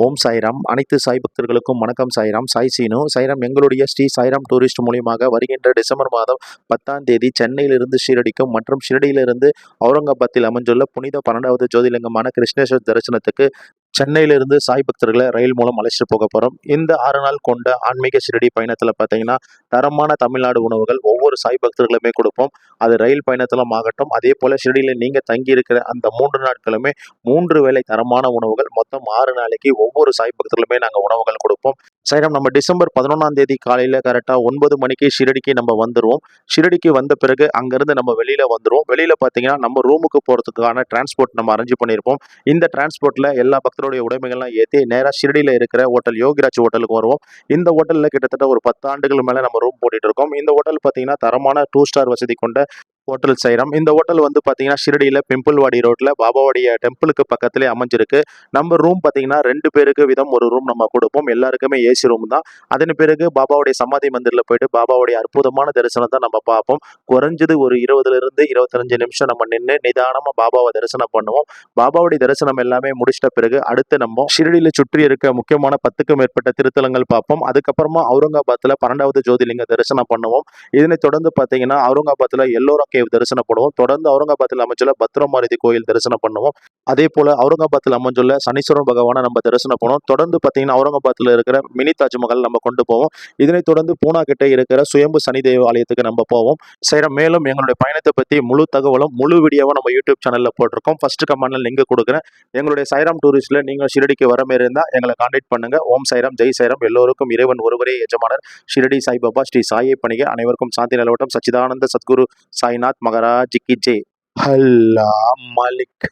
ஓம் சாய்ராம் அனைத்து சாய் பக்தர்களுக்கும் வணக்கம் சாய்ராம். சாய் சீனு. சாய்ராம் எங்களுடைய ஸ்ரீ சாய்ராம் டூரிஸ்ட் மூலியமாக வருகின்ற டிசம்பர் மாதம் பத்தாம் தேதி சென்னையிலிருந்து ஷீரடிக்கும் மற்றும் ஷீரடியிலிருந்து அவுரங்காபாத்தில் அமைந்துள்ள புனித பன்னெண்டாவது ஜோதிலிங்கமான கிருஷ்ணேஸ்வர் தரிசனத்துக்கு சென்னையிலிருந்து சாய் பக்தர்களை ரயில் மூலம் அழைச்சிட்டு போக போகிறோம் இந்த ஆறு நாள் கொண்ட ஆன்மீக ஷிரடி பயணத்தில் பார்த்தீங்கன்னா தரமான தமிழ்நாடு உணவுகள் ஒவ்வொரு சாய் பக்தர்களுமே கொடுப்போம். அது ரயில் பயணத்திலும் ஆகட்டும் அதே போல் ஷிரடியில் நீங்கள் தங்கியிருக்கிற அந்த மூன்று நாட்களுமே மூன்று வேளை தரமான உணவுகள் மொத்தம் ஆறு நாளைக்கு ஒவ்வொரு சாய் பக்தர்களுமே நாங்கள் உணவுகள் கொடுப்போம். சைரம் நம்ம டிசம்பர் பதினொன்றாம் தேதி காலையில் கரெக்டாக ஒன்பது மணிக்கு ஷிரடிக்கு நம்ம வந்துடுவோம் ஷிரடிக்கு வந்த பிறகு அங்கேருந்து நம்ம வெளியில் வந்துடுவோம் வெளியில் பார்த்தீங்கன்னா நம்ம ரூமுக்கு போகிறதுக்கான டிரான்ஸ்போர்ட் நம்ம அரேஞ்ச் பண்ணியிருப்போம். இந்த டிரான்ஸ்போர்ட்டில் எல்லா பக்தருடைய உடைமைகள்லாம் ஏற்றி நேராக ஷிரடியில் இருக்கிற ஹோட்டல் யோகிராஜ் ஹோட்டலுக்கு வருவோம். இந்த ஹோட்டலில் கிட்டத்தட்ட ஒரு பத்து ஆண்டுகள் மேலே நம்ம ரூம் போட்டுட்டு இருக்கோம். இந்த ஹோட்டல் பார்த்தீங்கன்னா தரமான டூ ஸ்டார் வசதி கொண்ட ஹோட்டல் சைரம் இந்த ஹோட்டல் வந்து பார்த்தீங்கன்னா ஷிரடியில் பிம்பிள்வாடி ரோட்டில் பாபாவுடைய டெம்பிளுக்கு பக்கத்துலேயே அமைஞ்சிருக்கு. நம்ம ரூம் பார்த்தீங்கன்னா ரெண்டு பேருக்கு விதம் ஒரு ரூம் நம்ம கொடுப்போம். எல்லாருக்குமே ஏசி ரூம் தான். அதன் பிறகு பாபாவுடைய சமாதி மந்திரில் போயிட்டு பாபாவுடைய அற்புதமான தரிசனம் தான் நம்ம பார்ப்போம். குறைஞ்சது ஒரு இருபதுல இருந்து இருபத்தஞ்சு நிமிஷம் நம்ம நின்று நிதானமாக பாபாவை தரிசனம் பண்ணுவோம். பாபாவுடைய தரிசனம் எல்லாமே முடிச்சிட்ட பிறகு அடுத்து நம்ம ஷிரடியில் சுற்றி இருக்க முக்கியமான பத்துக்கும் மேற்பட்ட திருத்தலங்கள் பார்ப்போம். அதுக்கப்புறமா அவுரங்காபாத்தில் பன்னெண்டாவது ஜோதிலிங்க தரிசனம் பண்ணுவோம். இதனை தொடர்ந்து பார்த்தீங்கன்னா அவுரங்காபாத்தில் எல்லோரும் கேவ் தரிசனம் பண்ணுவோம். தொடர்ந்து அவுரங்காபாத்தில் அமைஞ்சுள்ள பத்ரமாருதி கோயில் தரிசனம் பண்ணுவோம். அதே போல அவுரங்காபாத்தில் அமைஞ்சுள்ள சனீஸ்வரன் பகவானை நம்ம தரிசனம் பண்ணுவோம். தொடர்ந்து பார்த்தீங்கன்னா அவுரங்காபாத்தில் இருக்கிற மினி தாஜ்மஹால் நம்ம கொண்டு போவோம். இதனைத் தொடர்ந்து பூனா கிட்ட இருக்கிற சுயம்பு சனி தேவாலயத்துக்கு நம்ம போவோம். சரி மேலும் எங்களுடைய பயணத்தை பற்றி முழு தகவலும் முழு வீடியோவும் நம்ம யூடியூப் சேனலில் போட்டிருக்கோம். ஃபர்ஸ்ட் கமெண்ட்ல லிங்க் கொடுக்குறேன். எங்களுடைய சைராம் டூரிஸ்ட்ல நீங்கள் ஷிரடிக்கு வர மாரி இருந்தால் எங்களை காண்டாக்ட் பண்ணுங்க. ஓம் சைராம் ஜெய் சைராம். எல்லோருக்கும் இறைவன் ஒருவரே எஜமானர். ஷிரடி சாய்பாபா ஸ்ரீ சாயை பணிக அனைவருக்கும் சாந்தி நிலவட்டம். சச்சிதானந்த சத்குரு சாய் स्वामीनाथ महाराज की जय हल्ला मालिक।